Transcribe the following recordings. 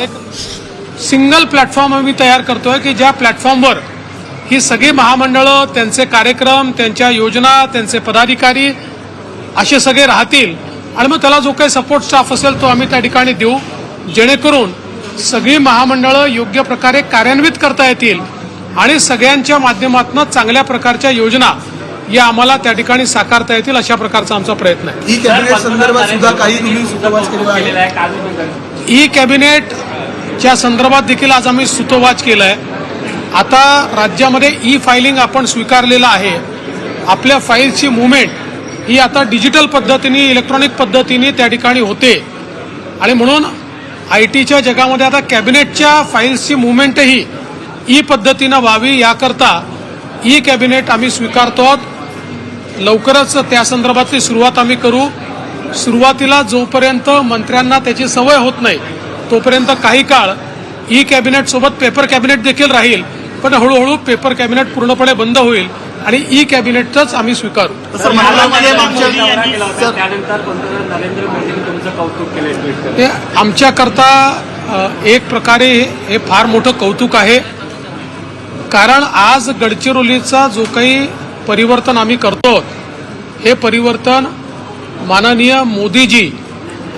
एक single platform आम्ही तयार करतोय की ज्या प्लॅटफॉर्मवर ही सगळी महामंडळं त्यांचे कार्यक्रम त्यांच्या योजना त्यांचे पदाधिकारी असे सगळे राहतील आणि मग त्याला जो काही सपोर्ट स्टाफ असेल तो आम्ही त्या ठिकाणी देऊ जेणेकरून सगळी महामंडळं योग्य प्रकारे कार्यान्वित करता येतील आणि सगळ्यांच्या माध्यमातून चांगल्या प्रकारच्या योजना या आम्हाला त्या ठिकाणी साकारता येतील अशा प्रकारचा आमचा प्रयत्न आहे. ई कॅबिनेटच्या संदर्भात देखील आज आम्ही सुतोवाच केला आहे आता राज्यामध्ये ई फायलिंग आपण स्वीकारलेलं आहे. आपल्या फाईल्सची मुवमेंट ही आता डिजिटल पद्धतीने इलेक्ट्रॉनिक पद्धतीने त्या ठिकाणी होते. आणि म्हणून आय टीच्या जगामध्ये आता कॅबिनेटच्या फाईल्सची मुवमेंटही ई पद्धतीनं व्हावी याकरता ई कॅबिनेट आम्ही स्वीकारतो आहोत. लवकरच त्या संदर्भातली सुरुवात आम्ही करू. सुरुवातीला जोपर्यंत मंत्र्यांना त्याची सवय होत नाही तोपर्यंत काही काळ ई कॅबिनेट सोबत पेपर कॅबिनेट देखील राहील पण हळूहळू पेपर कॅबिनेट पूर्णपणे बंद होईल आणि ई कॅबिनेटच आम्ही स्वीकारू. ते आमच्याकरता एक प्रकारे हे फार मोठं कौतुक आहे. कारण आज गडचिरोलीचा जो काही परिवर्तन आम्ही करतो हे परिवर्तन माननीय मोदीजी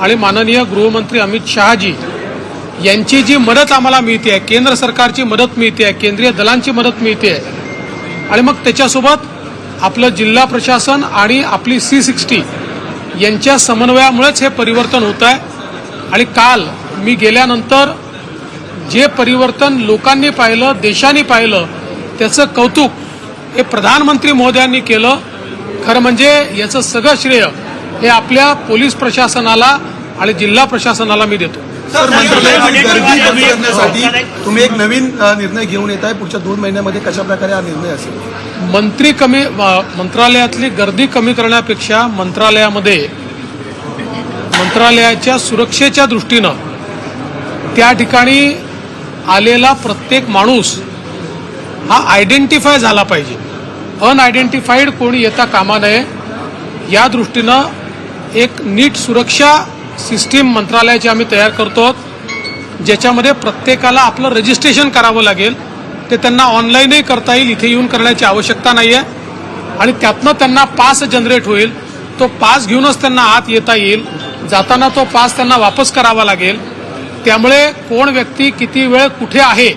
आणि माननीय गृहमंत्री अमित शहाजी यांची जी मदत आम्हाला मिळते आहे केंद्र सरकारची मदत मिळते आहे केंद्रीय दलांची मदत मिळते आहे. आणि मग त्याच्यासोबत आपलं जिल्हा प्रशासन आणि आपली सी सिक्स्टी यांच्या समन्वयामुळेच हे परिवर्तन होत आहे. आणि काल मी गेल्यानंतर जे परिवर्तन लोकांनी पाहिलं देशाने पाहिलं त्याचं कौतुक हे प्रधानमंत्री महोदयांनी केलं. खरं म्हणजे याचं सगळं श्रेय हे आपल्या पोलीस प्रशासनाला आणि जिल्हा प्रशासनाला मी देतो. सर मंत्रालयाची गर्दी कमी करण्यासाठी तुम्ही एक नवीन निर्णय घेऊन येत आहे पुढच्या दोन महिन्यामध्ये कशा प्रकारे हा निर्णय असेल? मंत्री कमी मंत्रालयातली गर्दी कमी करण्यापेक्षा मंत्रालयामध्ये मंत्रालयाच्या सुरक्षेच्या दृष्टीनं त्या ठिकाणी आलेला प्रत्येक माणूस हा आयडेंटिफाय झाला पाहिजे. अनआयडेंटिफाईड कोणी येता कामा नये या दृष्टीनं एक नीट सुरक्षा सिस्टीम मंत्रालयाची आम्ही तयार करतो. आहोत ज्याच्यामध्ये प्रत्येकाला आपलं रजिस्ट्रेशन करावं लागेल. ते त्यांना ऑनलाईनही करता येईल इथे येऊन करण्याची आवश्यकता नाही आहे आणि त्यातनं त्यांना पास जनरेट होईल. तो पास घेऊनच त्यांना आत येता येईल. जाताना तो पास त्यांना वापस करावा लागेल. त्यामुळे कोण व्यक्ती किती वेळ कुठे आहे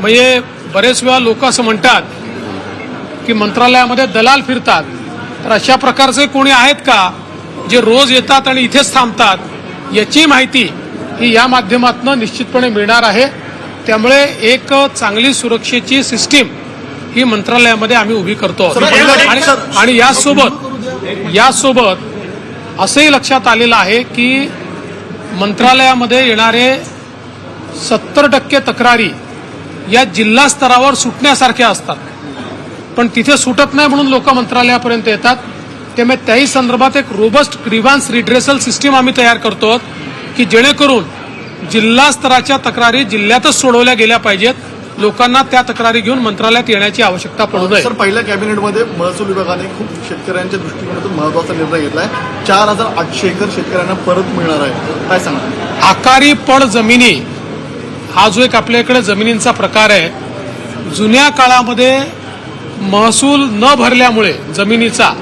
म्हणजे बरेच वेळा लोक असं म्हणतात की मंत्रालयामध्ये दलाल फिरतात. तर अशा प्रकारचे कोणी आहेत का? जे रोज येतात आणि इथेच थांबतात याची माहिती ही या माध्यमातून निश्चितपणे मिळणार आहे. त्यामुळे एक चांगली सुरक्षेची सिस्टीम ही मंत्रालयामध्ये आम्ही उभी करतो. आणि यासोबत यासोबत असंही लक्षात आलेलं आहे की मंत्रालयामध्ये येणारे सत्तर टक्के तक्रारी या जिल्हा स्तरावर सुटण्यासारख्या असतात. पण तिथे सुटत नाही म्हणून लोक मंत्रालयापर्यंत येतात. त्यामुळे त्याही संदर्भात एक रोबस्ट ग्रीव्हान्स रिड्रेसल सिस्टीम आम्ही तयार करतो की जेणेकरून जिल्हा स्तराच्या तक्रारी जिल्ह्यातच सोडवल्या गेल्या पाहिजेत. लोकांना त्या तक्रारी घेऊन मंत्रालयात येण्याची आवश्यकता पडू नये. सर पहिल्या कॅबिनेटमध्ये महसूल विभागाने खूप शेतकऱ्यांच्या दृष्टिकोनातून महत्त्वाचा निर्णय घेतलाय. चार हजार आठशे एकर शेतकऱ्यांना परत मिळणार आहे. काय सांगा आकारी पड जमिनी हा जो एक आपल्याकडे जमिनींचा प्रकार आहे जुन्या काळामध्ये महसूल न भरल्यामुळे जमिनीचा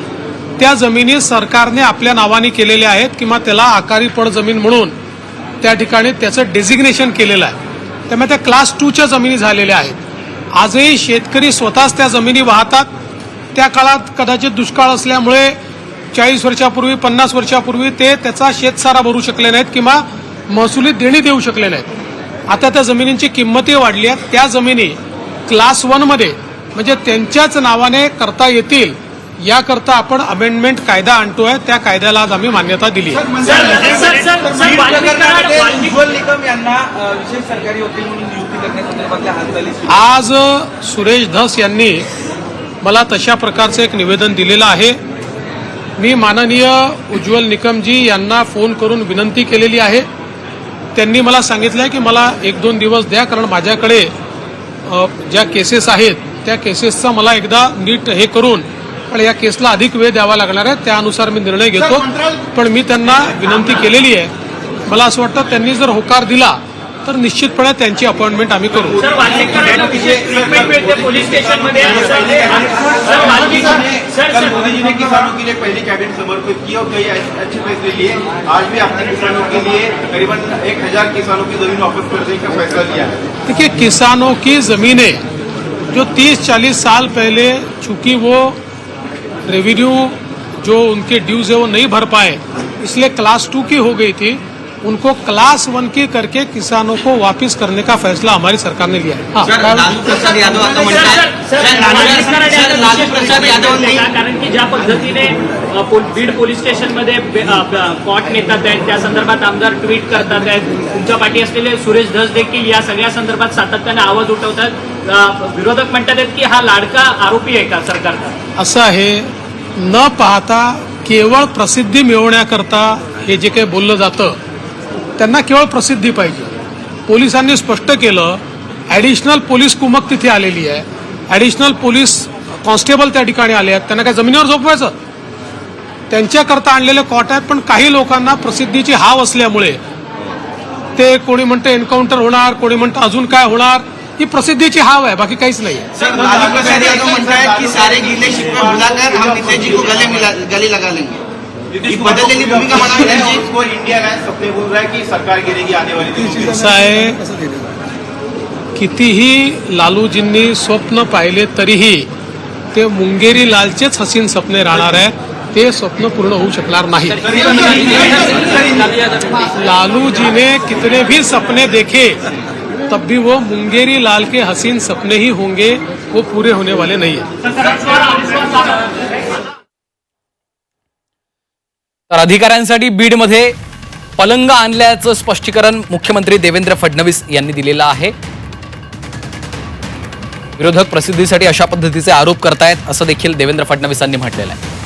त्या जमिनी सरकारने आपल्या नावाने केलेल्या आहेत किंवा त्याला आकारी पड जमीन म्हणून त्या ठिकाणी त्याचं डेझिग्नेशन केलेलं आहे. त्यामुळे त्या क्लास टूच्या जमिनी झालेल्या आहेत. आजही शेतकरी स्वतःच त्या जमिनी वाहतात. त्या काळात कदाचित दुष्काळ असल्यामुळे चाळीस वर्षापूर्वी पन्नास वर्षापूर्वी ते त्याचा शेतसारा भरू शकले नाहीत किंवा महसुली देणी देऊ शकले नाहीत. आता त्या जमिनींची किंमतही वाढली आहे. त्या जमिनी क्लास वनमध्ये म्हणजे त्यांच्याच नावाने करता येतील याकरता आपण अमेंडमेंट कायदा आणतोय त्या कायद्याला आज आम्ही मान्यता दिली आज सुरेश धस यांनी मला तशा प्रकारचं एक निवेदन दिलेलं आहे. मी माननीय उज्ज्वल निकमजी यांना फोन करून विनंती केलेली आहे. त्यांनी मला सांगितलं आहे की मला एक दोन दिवस द्या कारण माझ्याकडे ज्या केसेस आहेत त्या केसेसचा मला एकदा नीट हे करून पण या केसला अधिक वेळ द्यावा लागणार आहे त्यानुसार मी निर्णय घेतो. पण मी त्यांना विनंती केलेली आहे. मला असं वाटतं त्यांनी जर होकार दिला तर निश्चितपणे त्यांची अपॉइंटमेंट आम्ही करू. सर वाल्मिकांना विशेष ट्रीटमेंट मिळते पोलीस स्टेशनमध्ये सर सर वाल्मिक सर कल सर मोदी जी ने किसानों के लिए पहली कैबिनेट समर्पित की और कई अच्छे फैसले लिए। आज भी आपने किसानों के लिए करीबन एक हज़ार किसानों की ज़मीन वापस करने का फैसला लिया है। देखिए किसानों की जमीनें जो 30-40 साल पहले चूँकि वो रेवेन्यू जो उनके ड्यूज है वो नहीं भर पाए। इसलिए क्लास टू की हो गई थी। उनको क्लास वन की करके किसानों को वापस करने का फैसला हमारी सरकार ने लिया है। हाँ, सर लालू प्रसाद यादव आता सर म्हणतात लालू प्रसाद कारण की ज्या पद्धतीने अ, पोल- बीड पोलीस स्टेशनमध्ये बे- अ, ब- कॉट नेतात आहेत त्या संदर्भात आमदार ट्विट करतात आहेत. तुमच्या पाठी असलेले सुरेश धस देखील या सगळ्या संदर्भात सातत्याने आवाज़ उठवतात. अ, विरोधक म्हणतात आहेत की हा लाडका आरोपी आहे का सरकारचा? असं आहे न पाहता केवळ प्रसिद्धी मिळवण्याकरता हे जे काही बोललं जातं त्यांना केवळ प्रसिद्धी पाहिजे. पोलिसांनी स्पष्ट केलं ॲडिशनल पोलीस कुमक तिथे आलेली आहे. ॲडिशनल पोलीस कॉन्स्टेबल त्या ठिकाणी आले आहेत. त्यांना काय जमिनीवर झोपवायचं? त्यांच्याकरता आणलेले कॉट आहेत पण काही लोकांना प्रसिद्धीची हाव असल्यामुळे ते कोणी म्हणतं एन्काउंटर होणार कोणी म्हणतं अजून काय होणार ही प्रसिद्धीची हाव आहे बाकी काहीच नाही आहे सर लालू प्रसाद यादव म्हणतात की सारे गिले शिकवे भुलाकर हम नीतीश जी को गले मिला गले लगा लेंगे नीतीश ये कुमार को बदललेली भूमिका म्हणावी नीतीश त्यांची को इंडिया का सपने बोल रहा है कि सरकार गिरेगी आने वाली दिनों में असं आहे कितीही लालूजींनी स्वप्न पाहिले तरीही ते मुंगेरी लालचेच हसीन सपने राहणार आहे ते स्वप्न पूर्ण होऊ शकणार नाही. लालू जी ने कितने भी सपने देखे तब भी वो मुंगेरी लाल के हसीन सपने ही होंगे वो पूरे होने वाले नहीं है। तर अधिकाऱ्यांसाठी बीडमध्ये पलंग आणल्याचं स्पष्टीकरण मुख्यमंत्री देवेंद्र फडणवीस यांनी दिलेलं आहे. विरोधक प्रसिद्धीसाठी अशा पद्धतीचे आरोप करतायत असं देखील देवेंद्र फडणवीसांनी म्हटलेलं आहे.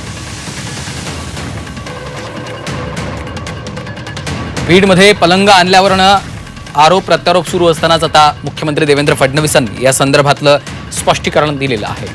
बीडमध्ये पलंग आणल्यावरनं आरोप प्रत्यारोप सुरू असतानाच आता मुख्यमंत्री देवेंद्र फडणवीसांनी या संदर्भातलं स्पष्टीकरण दिलेलं आहे.